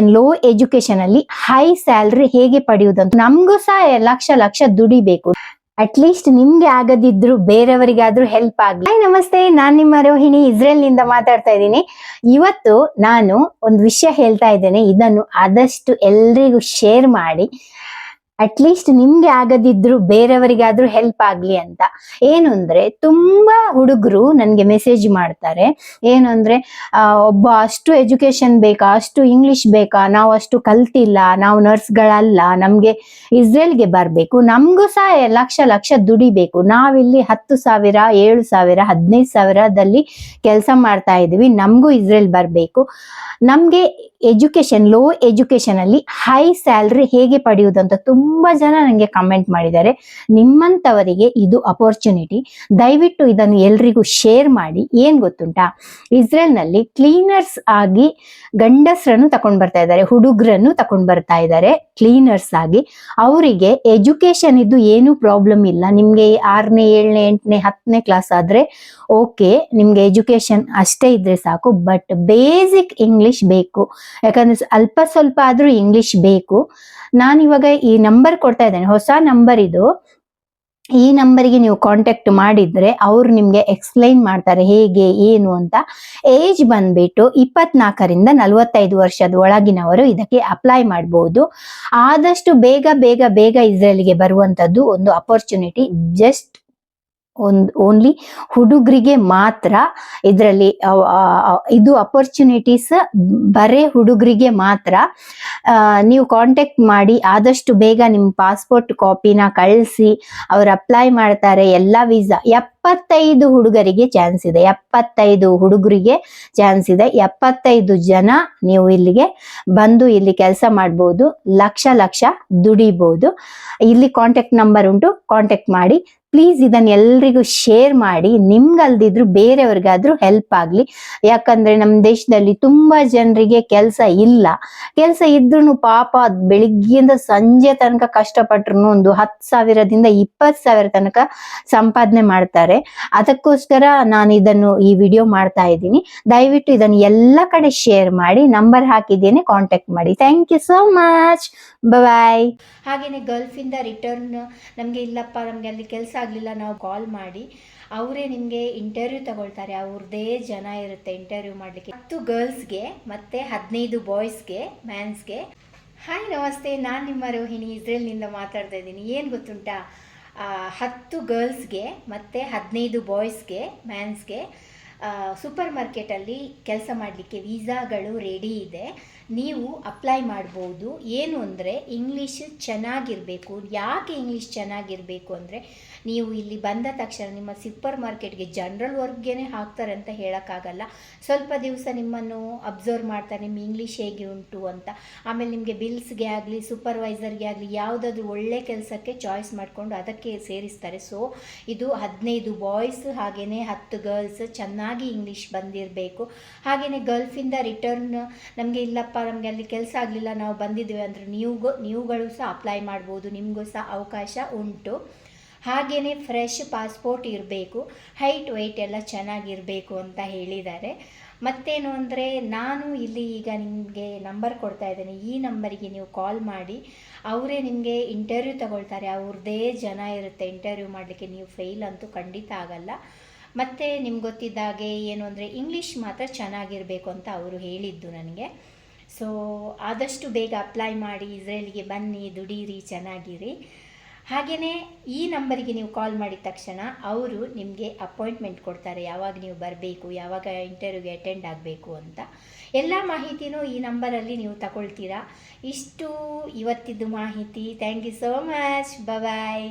Low education ಅಲ್ಲಿ high salary ಹೇಗೆ ಪಡೆಯುವುದಂತ ನಮ್ಗೂ ಸಹ ಲಕ್ಷ ಲಕ್ಷ ದುಡಿಬೇಕು ಅಟ್ ಲೀಸ್ಟ್ ನಿಮ್ಗೆ ಆಗದಿದ್ರು, ಬೇರೆಯವರಿಗಾದ್ರೂ ಹೆಲ್ಪ್ ಆಗ್ಲಿ. ಹಾಯ್ ನಮಸ್ತೆ, ನಾನ್ ನಿಮ್ಮ ರೋಹಿಣಿ ಇಸ್ರೇಲ್ನಿಂದ ಮಾತಾಡ್ತಾ ಇದ್ದೀನಿ. ಇವತ್ತು ನಾನು ಒಂದು ವಿಷಯ ಹೇಳ್ತಾ ಇದ್ದೇನೆ. ಇದನ್ನು ಆದಷ್ಟು ಎಲ್ರಿಗೂ ಶೇರ್ ಮಾಡಿ. ಅಟ್ ಲೀಸ್ಟ್ ನಿಮ್ಗೆ ಆಗದಿದ್ರು ಬೇರೆಯವರಿಗಾದ್ರೂ ಹೆಲ್ಪ್ ಆಗ್ಲಿ ಅಂತ. ಏನು ಅಂದ್ರೆ ತುಂಬಾ ಹುಡುಗರು ನನ್ಗೆ ಮೆಸೇಜ್ ಮಾಡ್ತಾರೆ. ಏನು ಅಂದ್ರೆ ಒಬ್ಬ ಅಷ್ಟು ಎಜುಕೇಶನ್ ಬೇಕಾ, ಅಷ್ಟು ಇಂಗ್ಲಿಷ್ ಬೇಕಾ, ನಾವು ಅಷ್ಟು ಕಲ್ತಿಲ್ಲ, ನಾವು ನರ್ಸ್ಗಳಲ್ಲ, ನಮ್ಗೆ ಇಸ್ರೇಲ್ಗೆ ಬರ್ಬೇಕು, ನಮ್ಗೂ ಸಹ ಲಕ್ಷ ಲಕ್ಷ ದುಡಿಬೇಕು ನಾವಿಲ್ಲಿ ಹತ್ತು ಸಾವಿರ, ಏಳು ಸಾವಿರ, ಹದಿನೈದು ಸಾವಿರದಲ್ಲಿ ಕೆಲಸ ಮಾಡ್ತಾ ಇದೀವಿ ನಮಗೂ ಇಸ್ರೇಲ್ ಬರ್ಬೇಕು. ನಮ್ಗೆ ಎಜುಕೇಶನ್ ಲೋ ಎಜುಕೇಶನ್ ಅಲ್ಲಿ ಹೈ ಸ್ಯಾಲ್ರಿ ಹೇಗೆ ಪಡೆಯುವುದಂತ ತುಂಬಾ ಜನ ನನಗೆ ಕಮೆಂಟ್ ಮಾಡಿದ್ದಾರೆ. ನಿಮ್ಮಂತವರಿಗೆ ಇದು ಅಪರ್ಚುನಿಟಿ ದಯವಿಟ್ಟು ಇದನ್ನು ಎಲ್ರಿಗೂ ಶೇರ್ ಮಾಡಿ. ಏನ್ ಗೊತ್ತುಂಟಾ? ಇಸ್ರೇಲ್ನಲ್ಲಿ ಕ್ಲೀನರ್ಸ್ ಆಗಿ ಗಂಡಸರನ್ನು ತಕೊಂಡ್ ಬರ್ತಾ ಇದ್ದಾರೆ. ಹುಡುಗರನ್ನು ತಕೊಂಡ್ ಬರ್ತಾ ಇದ್ದಾರೆ ಕ್ಲೀನರ್ಸ್ ಆಗಿ. ಅವರಿಗೆ ಎಜುಕೇಶನ್ ಇದ್ದು ಏನು ಪ್ರಾಬ್ಲಮ್ ಇಲ್ಲ. ನಿಮ್ಗೆ ಆರನೇ, ಏಳನೇ, ಎಂಟನೇ, ಹತ್ತನೇ ಕ್ಲಾಸ್ ಆದ್ರೆ ಓಕೆ ನಿಮ್ಗೆ ಎಜುಕೇಶನ್ ಅಷ್ಟೇ ಇದ್ರೆ ಸಾಕು. ಬಟ್ ಬೇಸಿಕ್ ಇಂಗ್ಲಿಷ್ ಬೇಕು. ಯಾಕಂದ್ರೆ ಅಲ್ಪ ಸ್ವಲ್ಪ ಆದ್ರೂ ಇಂಗ್ಲಿಷ್ ಬೇಕು. ನಾನು ಇವಾಗ ಈ ನಂಬರ್ ಕೊಡ್ತಾ ಇದ್ದೇನೆ. ಹೊಸ ನಂಬರ್ ಇದು. ಈ ನಂಬರಿಗೆ ನೀವು ಕಾಂಟ್ಯಾಕ್ಟ್ ಮಾಡಿದ್ರೆ ಅವ್ರು ನಿಮ್ಗೆ ಎಕ್ಸ್ಪ್ಲೈನ್ ಮಾಡ್ತಾರೆ ಹೇಗೆ, ಏನು ಅಂತ. ಏಜ್ ಬಂದ್ಬಿಟ್ಟು ಇಪ್ಪತ್ನಾಲ್ಕರಿಂದ ನಲವತ್ತೈದು ವರ್ಷದ ಒಳಗಿನವರು ಇದಕ್ಕೆ ಅಪ್ಲೈ ಮಾಡಬಹುದು ಆದಷ್ಟು ಬೇಗ ಬೇಗ ಬೇಗ ಇಸ್ರೇಲ್ಗೆ ಬರುವಂತದ್ದು ಒಂದು ಅಪರ್ಚುನಿಟಿ ಜಸ್ಟ್ ಒಂದು ಓನ್ಲಿ ಹುಡುಗರಿಗೆ ಮಾತ್ರ ಇದರಲ್ಲಿ ಇದು ಅಪರ್ಚುನಿಟೀಸ್ ಬರೇ ಹುಡುಗರಿಗೆ ಮಾತ್ರ ನೀವು ಕಾಂಟ್ಯಾಕ್ಟ್ ಮಾಡಿ ಆದಷ್ಟು ಬೇಗ ನಿಮ್ಮ ಪಾಸ್ಪೋರ್ಟ್ ಕಾಪಿನ ಕಳಿಸಿ, ಅವ್ರು ಅಪ್ಲೈ ಮಾಡ್ತಾರೆ, ಎಲ್ಲ ವೀಸಾ ಎಪ್ಪತ್ತೈದು ಹುಡುಗರಿಗೆ ಚಾನ್ಸ್ ಇದೆ, ಎಪ್ಪತ್ತೈದು ಹುಡುಗರಿಗೆ ಚಾನ್ಸ್ ಇದೆ, ಎಪ್ಪತ್ತೈದು ಜನ ನೀವು ಇಲ್ಲಿಗೆ ಬಂದು ಇಲ್ಲಿ ಕೆಲಸ ಮಾಡ್ಬೋದು, ಲಕ್ಷ ಲಕ್ಷ ದುಡಿಬಹುದು ಇಲ್ಲಿ ಕಾಂಟ್ಯಾಕ್ಟ್ ನಂಬರ್ ಉಂಟು ಕಾಂಟ್ಯಾಕ್ಟ್ ಮಾಡಿ ಪ್ಲೀಸ್ ಇದನ್ನ ಎಲ್ರಿಗೂ ಶೇರ್ ಮಾಡಿ, ನಿಮ್ಗಲ್ದಿದ್ರು ಬೇರೆಯವ್ರಿಗಾದ್ರೂ ಹೆಲ್ಪ್ ಆಗ್ಲಿ. ಯಾಕಂದ್ರೆ ನಮ್ಮ ದೇಶದಲ್ಲಿ ತುಂಬಾ ಜನರಿಗೆ ಕೆಲಸ ಇಲ್ಲ. ಕೆಲಸ ಇದ್ರೂ ಪಾಪ ಬೆಳಿಗ್ಗೆಯಿಂದ ಸಂಜೆ ತನಕ ಕಷ್ಟಪಟ್ರು ಒಂದು ಹತ್ತು ಸಾವಿರದಿಂದ ಇಪ್ಪತ್ತು ಸಾವಿರ ತನಕ ಸಂಪಾದನೆ ಮಾಡ್ತಾರೆ. ಅದಕ್ಕೋಸ್ಕರ ನಾನು ಇದನ್ನು ಈ ವಿಡಿಯೋ ಮಾಡ್ತಾ ಇದ್ದೀನಿ. ದಯವಿಟ್ಟು ಇದನ್ನು ಎಲ್ಲ ಕಡೆ ಶೇರ್ ಮಾಡಿ ನಂಬರ್ ಹಾಕಿದ್ದೇನೆ ಕಾಂಟ್ಯಾಕ್ಟ್ ಮಾಡಿ. Thank you so much bye ಹಾಗೇನೆ ಗಲ್ಫಿಂದ ರಿಟರ್ನ್ ನಮಗೆ ಇಲ್ಲಪ್ಪ, ನಮಗೆ ಅಲ್ಲಿ ಕೆಲಸ ಆಗಲಿಲ್ಲ, ನಾವು ಕಾಲ್ ಮಾಡಿ. ಅವರೇ ನಿಮಗೆ ಇಂಟರ್ವ್ಯೂ ತಗೊಳ್ತಾರೆ. ಅವ್ರದ್ದೇ ಜನ ಇರುತ್ತೆ ಇಂಟರ್ವ್ಯೂ ಮಾಡಲಿಕ್ಕೆ. ಹತ್ತು ಗರ್ಲ್ಸ್ಗೆ ಮತ್ತೆ ಹದಿನೈದು ಬಾಯ್ಸ್ಗೆ ಮ್ಯಾನ್ಸ್ಗೆ ಹಾಯ್ ನಮಸ್ತೆ, ನಾನು ನಿಮ್ಮ ರೋಹಿಣಿ. ಇಸ್ರೇಲ್ನಿಂದ ಮಾತಾಡ್ತಾ ಇದ್ದೀನಿ. ಏನು ಗೊತ್ತುಂಟಾ? ಹತ್ತು ಗರ್ಲ್ಸ್ಗೆ ಮತ್ತು ಹದಿನೈದು ಬಾಯ್ಸ್ಗೆ ಮ್ಯಾನ್ಸ್ಗೆ ಸೂಪರ್ ಮಾರ್ಕೆಟಲ್ಲಿ ಕೆಲಸ ಮಾಡಲಿಕ್ಕೆ ವೀಸಾಗಳು ರೆಡಿ ಇದೆ. ನೀವು ಅಪ್ಲೈ ಮಾಡ್ಬೋದು. ಏನು ಅಂದರೆ ಇಂಗ್ಲೀಷ್ ಚೆನ್ನಾಗಿರಬೇಕು. ಯಾಕೆ ಇಂಗ್ಲೀಷ್ ಚೆನ್ನಾಗಿರಬೇಕು ಅಂದರೆ ನೀವು ಇಲ್ಲಿ ಬಂದ ತಕ್ಷಣ ನಿಮ್ಮ ಸೂಪರ್ ಮಾರ್ಕೆಟ್ಗೆ ಜನರಲ್ ವರ್ಕ್ಗೆ ಹಾಕ್ತಾರೆ ಅಂತ ಹೇಳೋಕ್ಕಾಗಲ್ಲ. ಸ್ವಲ್ಪ ದಿವಸ ನಿಮ್ಮನ್ನು ಅಬ್ಸರ್ವ್ ಮಾಡ್ತಾರೆ ನಿಮ್ಮ ಇಂಗ್ಲೀಷ್ ಹೇಗೆ ಉಂಟು ಅಂತ. ಆಮೇಲೆ ನಿಮಗೆ ಬಿಲ್ಸ್ಗೆ ಆಗಲಿ ಸೂಪರ್ವೈಸರ್ಗೆ ಆಗಲಿ ಯಾವುದಾದ್ರೂ ಒಳ್ಳೆ ಕೆಲಸಕ್ಕೆ ಚಾಯ್ಸ್ ಮಾಡಿಕೊಂಡು ಅದಕ್ಕೆ ಸೇರಿಸ್ತಾರೆ. ಸೊ ಇದು ಹದಿನೈದು ಬಾಯ್ಸ್ ಹಾಗೆಯೇ ಹತ್ತು ಗರ್ಲ್ಸ್ ಚೆನ್ನಾಗಿ ಇಂಗ್ಲೀಷ್ ಬಂದಿರಬೇಕು. ಹಾಗೆಯೇ ಗಲ್ಫಿಂದ ರಿಟರ್ನ್ ನಮಗೆ ಇಲ್ಲಪ್ಪ ನಮಗೆ ಅಲ್ಲಿ ಕೆಲಸ ಆಗಲಿಲ್ಲ, ನಾವು ಬಂದಿದ್ದೀವಿ ಅಂದರೆ ನೀವು ನೀವುಗಳು ಸಹ ಅಪ್ಲೈ ಮಾಡ್ಬೋದು, ನಿಮಗೂ ಸಹ ಅವಕಾಶ ಉಂಟು. ಹಾಗೆಯೇ ಫ್ರೆಶ್ ಪಾಸ್ಪೋರ್ಟ್ ಇರಬೇಕು ಹೈಟ್ ವೆಯ್ಟ್ ಎಲ್ಲ ಚೆನ್ನಾಗಿರಬೇಕು ಅಂತ ಹೇಳಿದ್ದಾರೆ. ಮತ್ತೇನು ಅಂದರೆ ನಾನು ಇಲ್ಲಿ ಈಗ ನಿಮಗೆ ನಂಬರ್ ಕೊಡ್ತಾ ಇದ್ದೇನೆ, ಈ ನಂಬರಿಗೆ ನೀವು ಕಾಲ್ ಮಾಡಿ. ಅವರೇ ನಿಮಗೆ ಇಂಟರ್ವ್ಯೂ ತಗೊಳ್ತಾರೆ, ಅವ್ರದ್ದೇ ಜನ ಇರುತ್ತೆ ಇಂಟರ್ವ್ಯೂ ಮಾಡಲಿಕ್ಕೆ ನೀವು ಫೇಲ್ ಅಂತೂ ಖಂಡಿತ ಆಗಲ್ಲ. ಮತ್ತು ನಿಮ್ಗೆ ಗೊತ್ತಿದ್ದಾಗೆ ಏನು ಅಂದರೆ ಇಂಗ್ಲೀಷ್ ಮಾತ್ರ ಚೆನ್ನಾಗಿರಬೇಕು ಅಂತ ಅವರು ಹೇಳಿದ್ದು ನನಗೆ. ಸೊ ಆದಷ್ಟು ಬೇಗ ಅಪ್ಲೈ ಮಾಡಿ ಇಸ್ರೇಲ್ಗೆ ಬನ್ನಿ, ದುಡೀರಿ, ಚೆನ್ನಾಗಿರಿ. ಹಾಗೆಯೇ ಈ ನಂಬರಿಗೆ ನೀವು ಕಾಲ್ ಮಾಡಿದ ತಕ್ಷಣ ಅವರು ನಿಮಗೆ ಅಪಾಯಿಂಟ್ಮೆಂಟ್ ಕೊಡ್ತಾರೆ. ಯಾವಾಗ ನೀವು ಬರಬೇಕು, ಯಾವಾಗ ಇಂಟರ್ವ್ಯೂಗೆ ಅಟೆಂಡ್ ಆಗಬೇಕು ಅಂತ. ಎಲ್ಲ ಮಾಹಿತಿನೂ ಈ ನಂಬರಲ್ಲಿ ನೀವು ತಗೊಳ್ತೀರಾ. ಇಷ್ಟು ಇವತ್ತಿದ್ದು ಮಾಹಿತಿ. Thank you so much bye